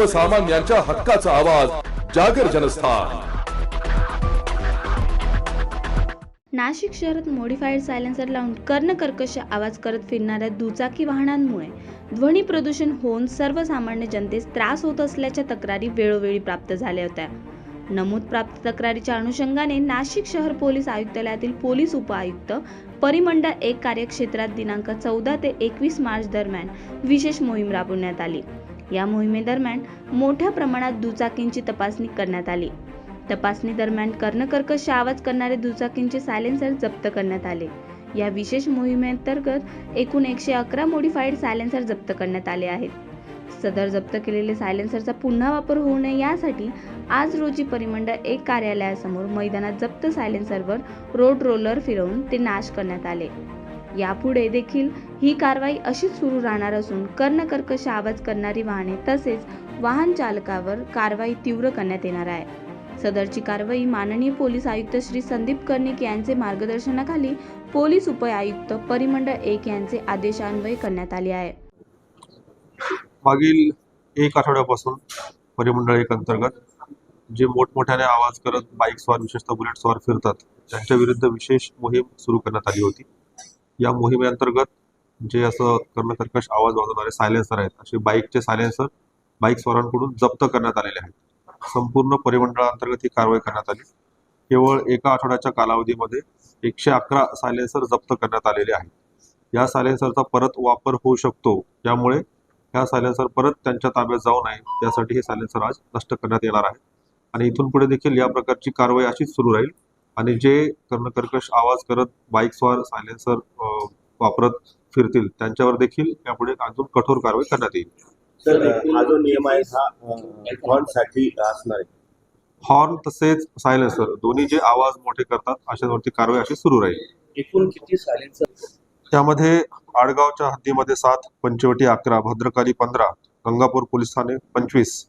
सर्वसामान्यांच्या हक्काचा आवाज जागर जनस्थान. नाशिक शहरात मॉडिफाईड सायलेन्सर लावून कर्णकर्कश आवाज करत फिरणाऱ्या दुचाकी वाहनांमुळे ध्वनी प्रदूषण होऊन सर्वसामान्य जनतेस त्रास होत असल्याच्या तक्रारी वेळोवेळी प्राप्त झाल्या होत्या. नमूद प्राप्त तक्रारीच्या अनुषंगाने नाशिक शहर पोलीस आयुक्तालयातील पोलीस उपआयुक्त परिमंडळ एक कार्यक्षेत्रात दिनांक चौदा ते एकवीस मार्च दरम्यान विशेष मोहीम राबवण्यात आली. या मोहिमेदरम्यान मोठ्या प्रमाणात दुचाकींची तपासणी करण्यात आली. तपासणी दरम्यान कर्णकर्कश आवाज करणारे दुचाकींचे सायलेन्सर जप्त करण्यात आले. या विशेष मोहिमेअंतर्गत एकूण एकशे अकरा मॉडिफाईड सायलेन्सर जप्त करण्यात आले आहेत. सदर जप्त केलेले सायलेन्सरचा पुन्हा वापर होऊ नये यासाठी आज रोजी परिमंडळ एक कार्यालयासमोर मैदानात जप्त सायलेन्सरवर रोड रोलर फिरवून ते नाश करण्यात आले. यापुढे देखील ही कारवाई अशीच सुरू राहणार असून कर्णकर्कश आवाज करणारी वाहने तसेच वाहन चालकावर कारवाई तीव्र करण्यात येणार आहे. सदरची कारवाई माननीय पोलीस आयुक्त श्री संदीप कर्णिक यांचे मार्गदर्शनाखाली पोलीस उपआयुक्त परिमंडळ एक यांचे आदेशान्वये करण्यात आली आहे. मागील एक आठवड्यापासून परिमंडळ एक अंतर्गत जे मोठमोठ्याने आवाज करत बाईक स्वार विशेषतः बुलेट स्वार फिरतात त्यांच्या विरुद्ध विशेष मोहीम सुरू करण्यात आली होती. या मोहिमेअंतर्गत जे असं कर्मकर्कश आवाज वाजवणारे सायलेन्सर आहेत असे बाईकचे सायलेन्सर बाईक स्वारांकडून जप्त करण्यात आलेले आहेत. संपूर्ण परिमंडळाअंतर्गत ही कारवाई करण्यात आली. केवळ एका आठवड्याच्या कालावधीमध्ये एकशे अकरा सायलेन्सर जप्त करण्यात आलेले आहेत. या सायलेन्सरचा परत वापर होऊ शकतो. त्यामुळे ह्या सायलेन्सर परत त्यांच्या ताब्यात जाऊ नये. यासाठी हे सायलेन्सर आज नष्ट करण्यात येणार आहे. आणि इथून पुढे देखील या प्रकारची कारवाई अशीच सुरू राहील. आणि जे कर्णकर्कश आवाज करत बाईक स्वार सायलेन्सर वापरत फिरतील त्यांच्यावर देखील यापुढे अजून कठोर कारवाई करण्यात येईल. सर हा जो नियम आहे हा हॉर्नसाठी असणार आहे. हॉर्न तसेच सायलेन्सर दोन्ही जे आवाज मोठे करतात अशावरती कारवाई अशी सुरू राहील. एकूण किती सायलेन्सर त्यामध्ये आडगावच्या हद्दीमध्ये सात पंचवटी अकरा भद्रकाली पंधरा गंगापूर पोलीस ठाणे पंचवीस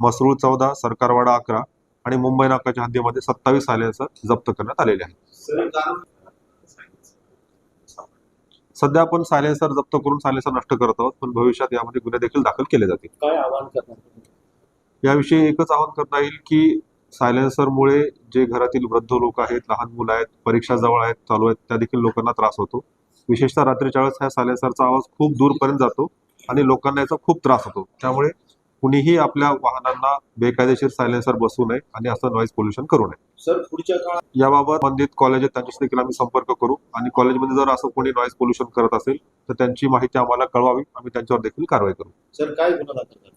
मसरूळ चौदा सरकारवाडा अकरा आणि मुंबई नाकाच्या हद्दीमध्ये सत्तावीस सायलेन्सर जप्त करण्यात आलेले आहेत. सध्या आपण सायलेन्सर जप्त करून सायलेन्सर नष्ट करत आहोत पण भविष्यात यामध्ये गुन्हे देखील दाखल केले जातील. काय आवाहन करणार? याविषयी एकच आवाहन करता येईल की सायलेन्सरमुळे जे घरातील वृद्ध लोक आहेत लहान मुलं आहेत परीक्षा जवळ आहेत चालू आहेत त्या देखील लोकांना त्रास होतो. विशेषतः रात्रीच्या वेळेस ह्या सायलेन्सरचा आवाज खूप दूरपर्यंत जातो आणि लोकांना याचा खूप त्रास होतो. त्यामुळे कुणीही आपल्या वाहनांना बेकायदेशीर सायलेन्सर बसवू नये आणि असं नॉईज पोल्युशन करू नये. सर पुढच्या काळात याबाबत संबंधित कॉलेज आहेत त्यांच्याशी देखील आम्ही संपर्क करू. आणि कॉलेजमध्ये जर असं कोणी नॉईज पोल्युशन करत असेल तर त्यांची माहिती आम्हाला कळवावी. आम्ही त्यांच्यावर देखील कारवाई करू. सर काय गुन्हा दाखल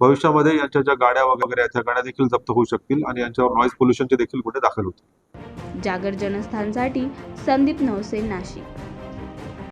भविष्यामध्ये यांच्या ज्या गाड्या वगैरे आहेत त्या गाड्या देखील जप्त होऊ शकतील आणि यांच्यावर नॉईज पोल्युशनचे देखील गुन्हे दाखल होतील. जागर जनस्थानसाठी संदीप नवसे नाशिक.